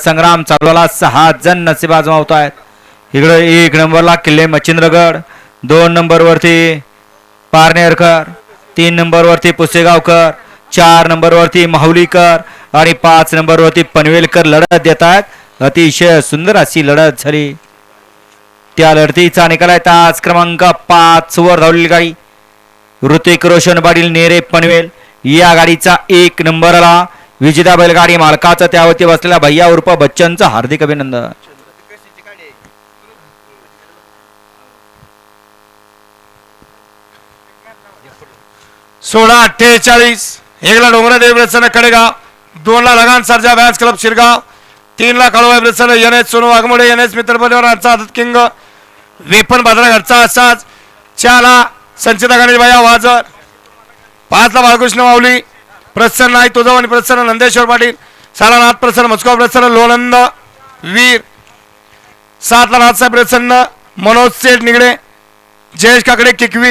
संग्राम चालवला सहा जण नसीब आजमावत आहेत इकडं एक नंबरला किल्ले मच्छिंद्रगड दोन नंबरवरती पारनेरकर तीन नंबरवरती पुसेगावकर चार नंबरवरती माहुलीकर आणि पाच नंबरवरती पनवेलकर लढत देत आहेत अतिशय सुंदर अशी लढत झाली. त्या लढतीचा निकाल आहे तास क्रमांक पाच वर धावलेली गाडी. ऋतिक रोशन पाटील नेरे पनवेल. या गाडीचा एक नंबरला विजेता बैलगाडी मालकाचं त्यावरती बसलेल्या भैया उर्फ बच्चनचं हार्दिक अभिनंदन. सोळा अठ्ठेचाळीस एकला डोंगरादेव प्रसन्न कडेगाव दोनला लगान सरजा व्याज क्लब शिरगाव तीनला काळोबाई प्रसन्न N S Sonu Waghmode N S मित्र परिवारांचा आदत किंग वेपन बाजारा घरचा असाच चारला संचिता गणेश भैया वाजर पाचला बाळकृष्ण माऊली प्रसन्न आई तुझा आणि प्रसन्न नंदेश्वर पाटील. साला नाथ प्रसन्न मस्को प्रसन्न लोणंद वीर. सातला नाथसाहेब प्रसन्न मनोज सेठ निगडे जयेश काकडे किकवी.